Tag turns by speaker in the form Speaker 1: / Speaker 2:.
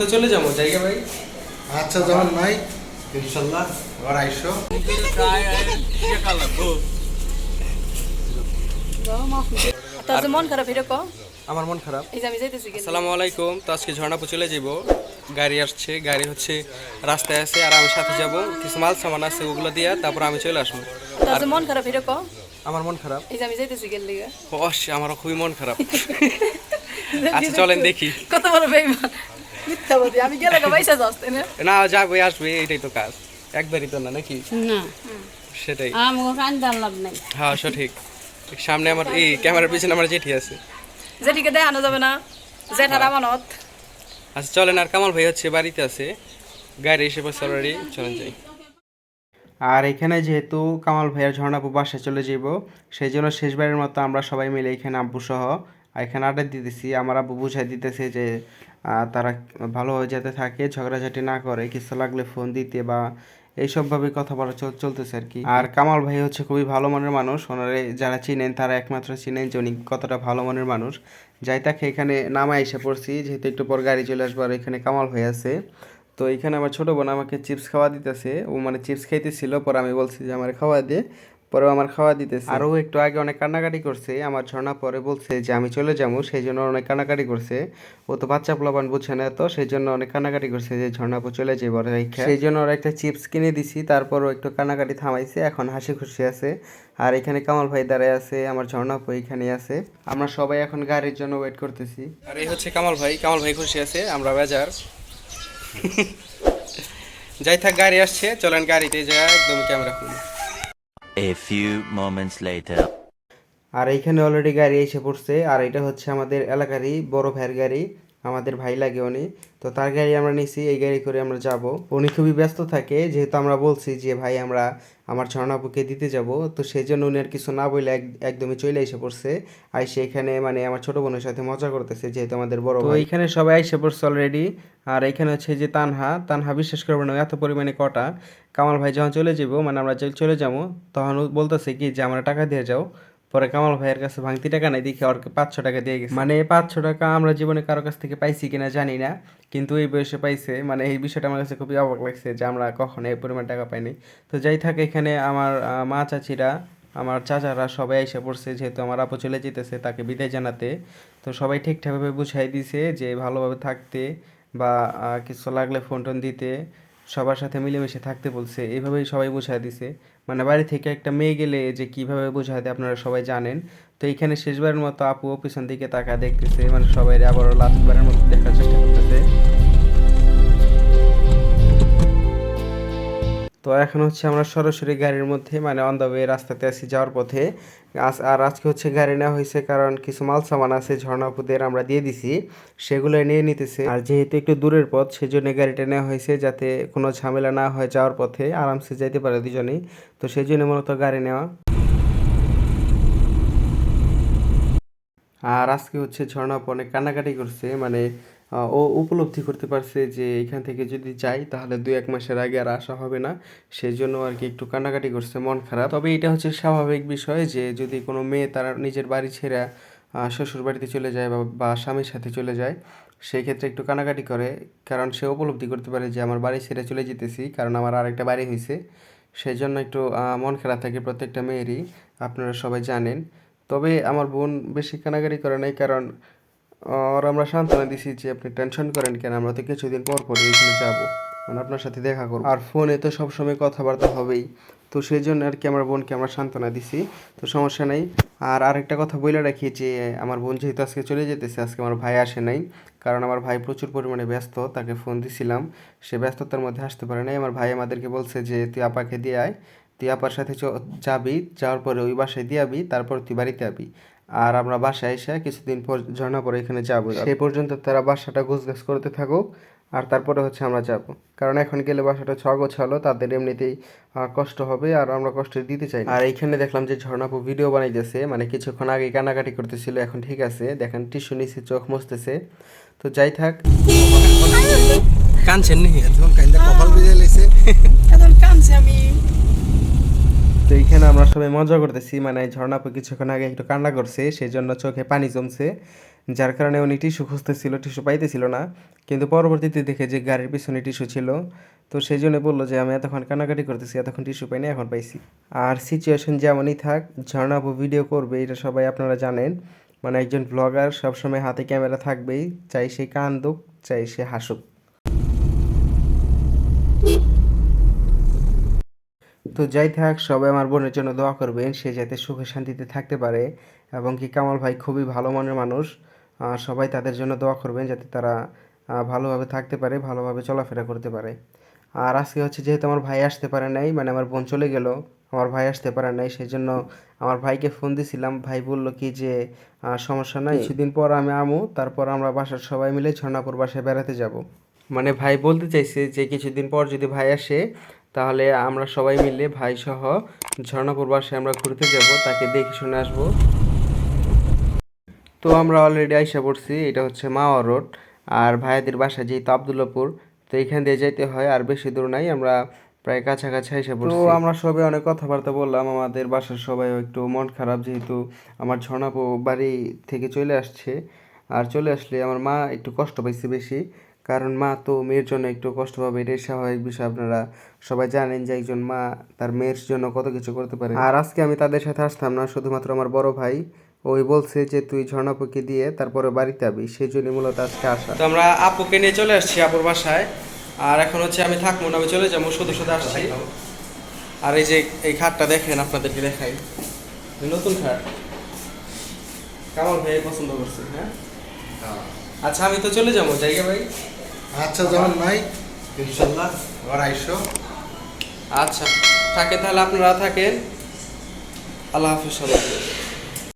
Speaker 1: তো চলে যাব জায়গা ভাই।
Speaker 2: আচ্ছা যখন নাই ইনশাল্লাহ আবার আইসো।
Speaker 3: মন খারাপ
Speaker 1: আমার মন খারাপ।
Speaker 3: এই যে আমি যাইতেছি গেলে
Speaker 1: আসসালামু আলাইকুম তো আজকে ঝর্ণাপুর চলে যাব গাড়ি আসছে গাড়ি হচ্ছে রাস্তায় আছে আর আমি সাথে যাব। কিছু মাল সামান আছে ওগুলো দিয়া তারপর আমি চলে আসব।
Speaker 3: মন খারাপ এটা ক
Speaker 1: আমার মন খারাপ।
Speaker 3: এই যে আমি যাইতেছি গেলে
Speaker 1: আমারও খুবই মন খারাপ। আচ্ছা চলেন দেখি।
Speaker 3: কত বড় বেইমান মিথ্যাবাদী আমি গেলে পয়সা যাস না?
Speaker 1: না যাবে আসবে এইটাই তো কাজ। একবারই তো না নাকি?
Speaker 4: না।
Speaker 1: সেটাই।
Speaker 4: আমাকে কান্দার লাভ নাই।
Speaker 1: হ্যাঁ সঠিক সামনে আমার এই ক্যামেরার পিছনে আমার জেঠি আছে।
Speaker 3: যেটিকে দেখানো যাবে না। জেঠার আমানত
Speaker 1: আচ্ছা চলেন আর কামাল ভাই হচ্ছে বাড়িতে আছে। গাড়ি এসে পড়ছে অলরেডি চলেন যাই। আর এখানে যেহেতু কামাল ভাইয়ের ঝর্ণাপু বাসায় চলে যাব সেই জন্য শেষবারের মতো আমরা সবাই মিলে এখানে আব্বু সহ এখানে আড্ডা দিতেছি আমার আব্বু বুঝাই দিতেছে যে তারা ভালোভাবে যাতে থাকে, ঝগড়াঝাটি না করে, কিছু লাগলে ফোন দিতে বা এইসবভাবে কথা বলা চল- চলতেছে আর কি। আর কামাল ভাই হচ্ছে খুবই ভালো মনের মানুষ। ওনারে যারা চিনেন, তারা একমাত্র চিনেন যে উনি কতটা ভালো মনের মানুষ। যাই তাকে, এখানে নামায় এসে পড়ছি, যেহেতু একটু পর গাড়ি চলে আসব আর এখানে কামাল ভাই আছে। তো এখানে আমার ছোট বোন আমাকে চিপস খাওয়া দিতেছে। ও মানে চিপস খাইতেছিল, পরে আমি বলছি যে, আমার খাওয়া দে। পরে আমার খাওয়া দিতেছে। আর ও একটু আগে অনেক কান্নাকাটি করছে আমার ঝর্ণা পরে বলছে যে আমি চলে যাব সেই জন্য অনেক কান্নাকাটি করছে। ও তো বাচ্চা পোলাপান বুঝছে না তো সেই জন্য অনেক কান্নাকাটি করছে যে ঝর্ণাপু চলে যাব রেখা সেই জন্য ওর একটা চিপস কিনে দিছি তারপর ও একটু কান্নাকাটি থামাইছে এখন হাসি খুশি আছে। আর এখানে কামাল ভাই দাঁড়ায় আছে আমার ঝর্ণা ঝর্ণাপু এখানে আছে। আমরা সবাই এখন গাড়ির জন্য ওয়েট করতেছি। আর এই হচ্ছে কামাল ভাই কামাল ভাই খুশি আছে আমরা বাজার। যাই থাক গাড়ি আসছে চলেন গাড়িতে যা একদম ক্যামেরা খুলি।
Speaker 5: A few moments later.
Speaker 1: আর এইখানে অলরেডি গাড়ি এসে পড়ছে, আর এটা হচ্ছে আমাদের এলাকারই বড় ভাইয়ের গাড়ি আমাদের ভাই লাগে উনি। তো তার গাড়ি আমরা নিছি এই গাড়ি করে আমরা যাব। উনি খুবই ব্যস্ত থাকে যেহেতু আমরা বলছি যে ভাই আমরা আমার ঝর্ণাপুকে দিতে যাব। তো সেই জন্য উনি আর কিছু না বলে এক- একদমই চলে এসে পড়ছে। আর সেখানে মানে আমার ছোট বোনের সাথে মজা করতেছে যেহেতু আমাদের বড় তো এইখানে সবাই এসে পড়ছে অলরেডি আর এখানে হচ্ছে যে তানহা তানহা বিশ্বাস করবে না এত পরিমাণে কটা। কামাল ভাই যখন চলে যাব মানে আমরা চলে যাব তখন বলতেছে কি যে আমরা টাকা দিয়ে যাও। পরে কামাল ভাইয়ের কাছে ভাঙতি টাকা নাই, দেখে ওর পাঁচশো টাকা দিয়ে গেছে। মানে পাঁচশো টাকা আমরা জীবনে কারও কাছ থেকে পাইছি কিনা জানি না, কিন্তু এই বয়সে পাইছে। মানে এই বিষয়টা আমার কাছে খুবই অবাক লাগছে যে আমরা কখনো এই পরিমাণ টাকা পাইনি। তো যাই থাকে, এখানে আমার মা চাচিরা, আমার চাচারা সবাই এসে পড়ছে, যেহেতু আমার আপু চলে যেতেছে তাকে বিদায় জানাতে। তো সবাই ঠিকঠাকভাবে বুঝাই দিছে যে ভালোভাবে থাকতে বা কিছু লাগলে ফোন টোন দিতে। সবার সাথে মিলেমিশে থাকতে বলছে, এভাবেই সবাই বোঝায় দিছে। মানে বাড়ি থেকে একটা মেয়ে গেলে যে কীভাবে কীভাবে বোঝাতে আপনারা সবাই জানেন। তো এখানে শেষবারের মতো আপু পিছন দিকে তাকা দেখতেছে মানে সবাই আবারও লাস্টবারের মতো দেখার চেষ্টা করতেছে। তো এখন হচ্ছে আমরা সরাসরি গাড়ির মধ্যে মানে অন দ্য ওয়ে রাস্তাতে আছি যাওয়ার পথে। আর আজকে হচ্ছে গাড়ি নেওয়া হয়েছে কারণ কিছু মাল সামান আছে ঝর্ণাপুদের আমরা দিয়ে দিছি সেগুলো নিয়ে নিতেছে। আর যেহেতু একটু দূরের পথ, সেজন্য গাড়িটা নেওয়া হয়েছে যাতে কোনো ঝামেলা না হয় যাওয়ার পথে, আরামসে যাইতে পারে দুজনেই। তো সেই জন্য মূলত গাড়ি নেওয়া। আর আজকে হচ্ছে ঝর্ণাপ অনেক কান্নাকাটি করছে মানে ও উপলব্ধি করতে পারছে যে এখান থেকে যদি যাই তাহলে দু এক মাসের আগে আর আসা হবে না। সেই জন্য আর কি একটু কান্নাকাটি করছে, মন খারাপ। তবে এটা হচ্ছে স্বাভাবিক বিষয় যে যদি কোনো মেয়ে তার নিজের বাড়ি ছেড়ে শ্বশুর বাড়িতে চলে যায় বা- স্বামীর সাথে চলে যায় সেই ক্ষেত্রে একটু কানাকাটি করে। কারণ সে উপলব্ধি করতে পারে যে আমার বাড়ি ছেড়ে চলে যেতেছি, কারণ আমার আরেকটা বাড়ি হয়েছে সেই জন্য একটু মন খারাপ থাকে প্রত্যেকটা মেয়েরই, আপনারা সবাই জানেন। তবে আমার বোন বেশি কানাকাটি করে নাই, কারণ আর আমরা সান্ত্বনা দিছি যে আপনি টেনশন করেন কেন? আমরা তো কিছুদিন পর পর এখানে যাব। মানে আপনার সাথে দেখা করব। আর ফোনে তো সবসময় কথাবার্তা হবেই। তো সেই জন্য আর কি আমার বোনকে আমরা সান্ত্বনা দিছি। তো সমস্যা নেই। আর আরেকটা কথা বলে রাখি যে, আমার বোন যেহেতু আজকে চলে যেতেছে, আজকে আমার ভাই আসে নাই। কারণ আমার ভাই প্রচুর পরিমাণে ব্যস্ত, তাকে ফোন দিছিলাম। সে ব্যস্ততার মধ্যে আসতে পারে নাই। আমার ভাই আমাদেরকে বলছে যে, তুই আপাকে দিয়ে আয়। তুই আপার সাথে যাবি, যাওয়ার পরে ওই বাসায় দিয়ে আবি, তারপর তুই বাড়িতে আবি। আর আমরা বাসায় এসে কিছুদিন পর ঝর্ণা পরে এখানে যাব। সেই পর্যন্ত তারা বাসাটা গোছগাছ করতে থাকুক আর তারপরে হচ্ছে আমরা যাব। কারণ এখন গেলে বাসাটা ছগোছালো তাদের এমনিতেই কষ্ট হবে আর আমরা কষ্ট দিতে চাই আর এইখানে দেখলাম যে ঝর্ণাপু ভিডিও বানাইতেছে মানে কিছুক্ষণ আগে কানাকাটি করতেছিল এখন ঠিক আছে দেখেন টিস্যু নিচে চোখ মুছতেছে। তো যাই থাক। কানছেন নি
Speaker 2: এখন কাইন্দা কপাল বিজে লাইছে
Speaker 3: এখন কামছি আমি।
Speaker 1: তো এইখানে আমরা সবাই মজা করতেছি। মানে ঝর্ণাপু কিছুক্ষণ আগে একটু কান্না করছে সেই জন্য চোখে পানি জমছে। যার কারণে উনি টিস্যু খুঁজতেছিল, টিস্যু পাইতেছিল না। কিন্তু পরবর্তীতে দেখে যে গাড়ির পিছনে টিস্যু ছিল। তো সেই জন্য বলল যে, আমি এতক্ষণ কান্নাকাটি করতেছি, এতক্ষণ টিস্যু পাইনি, এখন পাইছি। আর সিচুয়েশন যেমনই থাক ঝর্ণাবু ভিডিও করবে, এটা সবাই আপনারা জানেন। মানে একজন ব্লগার সবসময় হাতে ক্যামেরা থাকবেই, চাই সে কান্দুক, চাই সে হাসুক। তো যাই থাক সবাই আমার বোনের জন্য দোয়া করবেন সে যাতে সুখে শান্তিতে থাকতে পারে এবং কি কামাল ভাই খুবই ভালো মনের মানুষ। সবাই তাদের জন্য দোয়া করবেন যাতে তারা ভালোভাবে থাকতে পারে ভালোভাবে চলাফেরা করতে পারে। আর আজকে হচ্ছে যেহেতু আমার ভাই আসতে পারে নাই মানে আমার বোন চলে গেল আমার ভাই আসতে পারে নাই সেই জন্য আমার ভাইকে ফোন দিছিলাম। ভাই বলল কি যে সমস্যা নাই। কিছুদিন পর আমি আমু তারপর আমরা বাসার সবাই মিলে ঝর্ণাপুর বাসায় বেড়াতে যাব। মানে ভাই বলতে চাইছে যে কিছুদিন পর যদি ভাই আসে তাহলে আমরা সবাই মিলে ভাই সহ ঝর্ণাপুর বাসায় আমরা ঘুরতে যাব তাকে দেখে শুনে আসব। তো আমরা অলরেডি আইসা পড়ছি এটা হচ্ছে মাওয়া রোড আর ভাইয়াদের বাসা যেহেতু আবদুল্লাপুর তো এখান দিয়ে যাইতে হয় আর বেশি দূর নাই আমরা প্রায় কাছাকাছি আইসা পড়ছি। তো আমরা সবাই অনেক কথাবার্তা বললাম আমাদের বাসার সবাই একটু মন খারাপ যেহেতু আমার ঝর্ণাপু বাড়ি থেকে চলে আসছে আর চলে আসলে আমার মা একটু কষ্ট পাইছে বেশি কারণ মা তো মেয়ের জন্য একটু কষ্ট পাবে এটাই স্বাভাবিক বিষয়। আপনারা সবাই জানেন যে একজন মা তার মেয়ের জন্য কত কিছু করতে পারে। আর আজকে আমি তাদের সাথে আসতাম না শুধুমাত্র আমার বড় ভাই। ওই বলছে যে তুই ঝর্ণাপুকে দিয়ে তারপরে বাড়িতে আবি। সেই জন্য মূলত আজকে আসা। তো আমরা আপুকে নিয়ে চলে আসছি আপুর বাসায়। আর এখন হচ্ছে আমি থাকব না আমি চলে যাব শুধু শুধু আসছি। আর এই যে এই খাটটা দেখেন আপনাদেরকে দেখাই। নতুন খাট। কেমন ভাই পছন্দ করছে হ্যাঁ। আচ্ছা আমি তো চলে যাব জায়গা ভাই।
Speaker 2: আচ্ছা যখন নাই ইনশাল্লাহ আবার আইসো।
Speaker 1: আচ্ছা থাকে তাহলে আপনারা থাকেন। আল্লাহ হাফিজ সবাইকে।